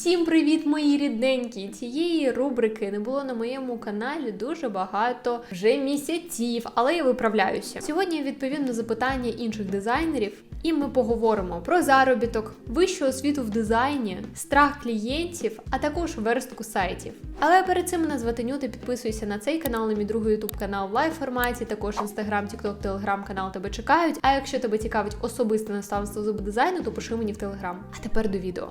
Всім привіт, мої рідненькі! Цієї рубрики не було на моєму каналі дуже багато вже місяців, але я виправляюся. Сьогодні я відповім на запитання інших дизайнерів, і ми поговоримо про заробіток, вищу освіту в дизайні, страх клієнтів, а також верстку сайтів. Але перед цим мене звати Ню, ти підписуйся на цей канал, на мій другий ютуб канал в лайв форматі, також інстаграм, тікток, телеграм канал тебе чекають. А якщо тебе цікавить особисте наставництво з дизайну, то пиши мені в телеграм. А тепер до відео.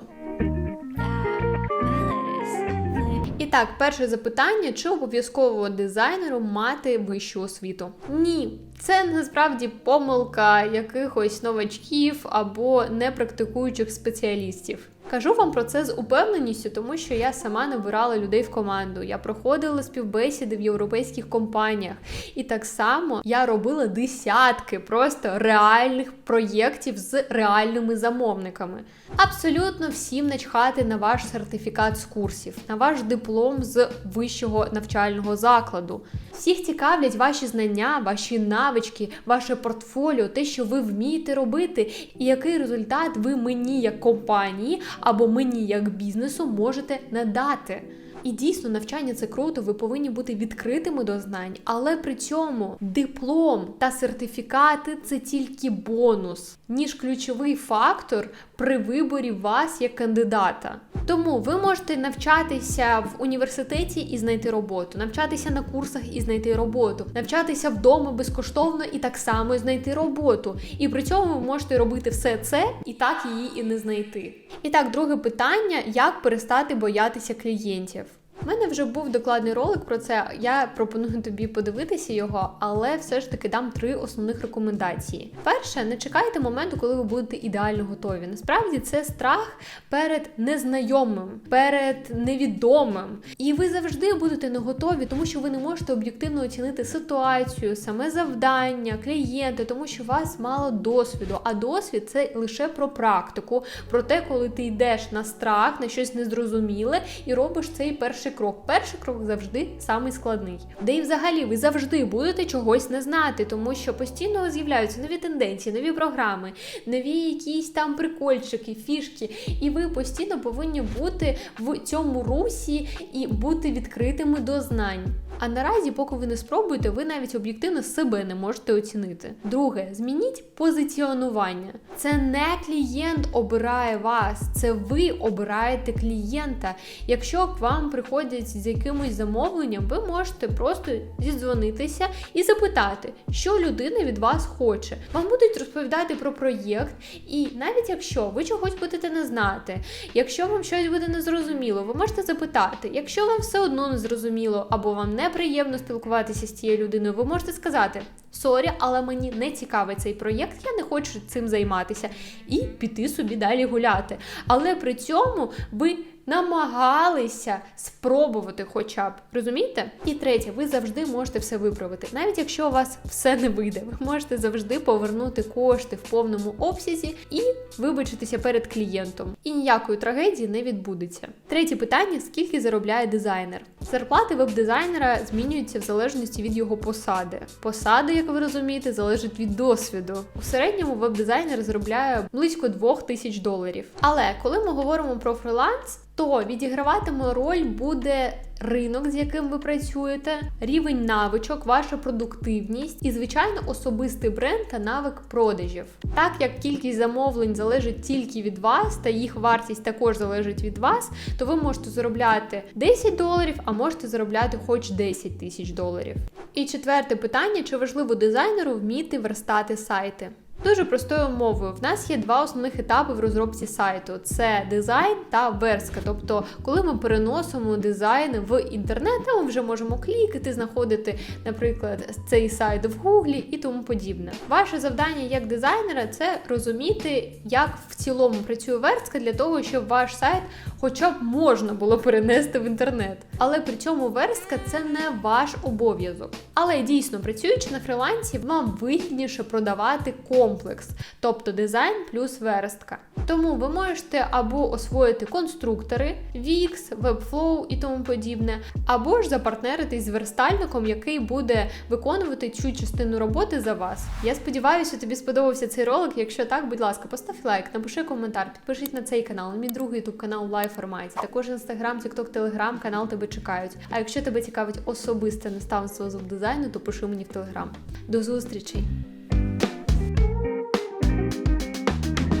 Так, перше запитання: чи обов'язково дизайнеру мати вищу освіту? Ні, це насправді помилка якихось новачків або непрактикуючих спеціалістів. Кажу вам про це з упевненістю, тому що я сама набирала людей в команду. Я проходила співбесіди в європейських компаніях, і так само я робила десятки просто реальних проєктів з реальними замовниками. Абсолютно всім начхати на ваш сертифікат з курсів, на ваш диплом з вищого навчального закладу. Всіх цікавлять ваші знання, ваші навички, ваше портфоліо, те, що ви вмієте робити, і який результат ви мені як компанії або мені як бізнесу можете надати. І дійсно, навчання це круто, ви повинні бути відкритими до знань, але при цьому диплом та сертифікати це тільки бонус, ніж ключовий фактор при виборі вас як кандидата. Тому ви можете навчатися в університеті і знайти роботу, навчатися на курсах і знайти роботу, навчатися вдома безкоштовно і так само знайти роботу. І при цьому ви можете робити все це і так її і не знайти. І так, друге питання: як перестати боятися клієнтів? У мене вже був докладний ролик про це. Я пропоную тобі подивитися його, але все ж таки дам три основних рекомендації. Перше, не чекайте моменту, коли ви будете ідеально готові. Насправді це страх перед незнайомим, перед невідомим. І ви завжди будете не готові, тому що ви не можете об'єктивно оцінити ситуацію, саме завдання, клієнти, тому що у вас мало досвіду. А досвід це лише про практику, про те, коли ти йдеш на страх, на щось незрозуміле і робиш цей перший крок. Перший крок завжди самий складний. Де і взагалі ви завжди будете чогось не знати, тому що постійно з'являються нові тенденції, нові програми, нові якісь там прикольчики, фішки. І ви постійно повинні бути в цьому русі і бути відкритими до знань. А наразі, поки ви не спробуєте, ви навіть об'єктивно себе не можете оцінити. Друге, змініть позиціонування. Це не клієнт обирає вас, це ви обираєте клієнта. Якщо к вам приходять з якимось замовленням, ви можете просто зідзвонитися і запитати, що людина від вас хоче. Вам будуть розповідати про проєкт, і навіть якщо ви чогось будете не знати, якщо вам щось буде незрозуміло, ви можете запитати. Якщо вам все одно не зрозуміло або вам неприємно спілкуватися з цією людиною, ви можете сказати. Сорі, але мені не цікавий цей проєкт, я не хочу цим займатися і піти собі далі гуляти. Але при цьому ви намагалися спробувати, хоча б розумієте? І третє, ви завжди можете все виправити. Навіть якщо у вас все не вийде, ви можете завжди повернути кошти в повному обсязі і вибачитися перед клієнтом. І ніякої трагедії не відбудеться. Третє питання: скільки заробляє дизайнер? Зарплати веб-дизайнера змінюються в залежності від його посади. Посади, як ви розумієте, залежить від досвіду. У середньому веб-дизайнер заробляє близько 2000 доларів. Але коли ми говоримо про фриланс, то відіграватиме роль буде ринок, з яким ви працюєте, рівень навичок, ваша продуктивність і, звичайно, особистий бренд та навик продажів. Так як кількість замовлень залежить тільки від вас, та їх вартість також залежить від вас, то ви можете заробляти 10 доларів, а можете заробляти хоч 10 тисяч доларів. І четверте питання: чи важливо дизайнеру вміти верстати сайти? Дуже простою мовою, в нас є два основних етапи в розробці сайту: це дизайн та верстка. Тобто, коли ми переносимо дизайн в інтернет, ми вже можемо клікати, знаходити, наприклад, цей сайт в Гуглі і тому подібне. Ваше завдання як дизайнера це розуміти, як в цілому працює верстка для того, щоб ваш сайт, хоча б можна було перенести в інтернет. Але при цьому верстка це не ваш обов'язок. Але дійсно, працюючи на фрилансі, вам вигідніше продавати ком комплекс, тобто дизайн плюс верстка. Тому ви можете або освоїти конструктори, Wix, Webflow і тому подібне, або ж запартнеритись з верстальником, який буде виконувати цю частину роботи за вас. Я сподіваюся, тобі сподобався цей ролик. Якщо так, будь ласка, постав лайк, напиши коментар, підпишись на цей канал, мій другий ютуб канал в лайв форматі. Також інстаграм, тікток, телеграм канал тебе чекають. А якщо тебе цікавить особисте наставництво з дизайну, то пиши мені в телеграм. До зустрічі!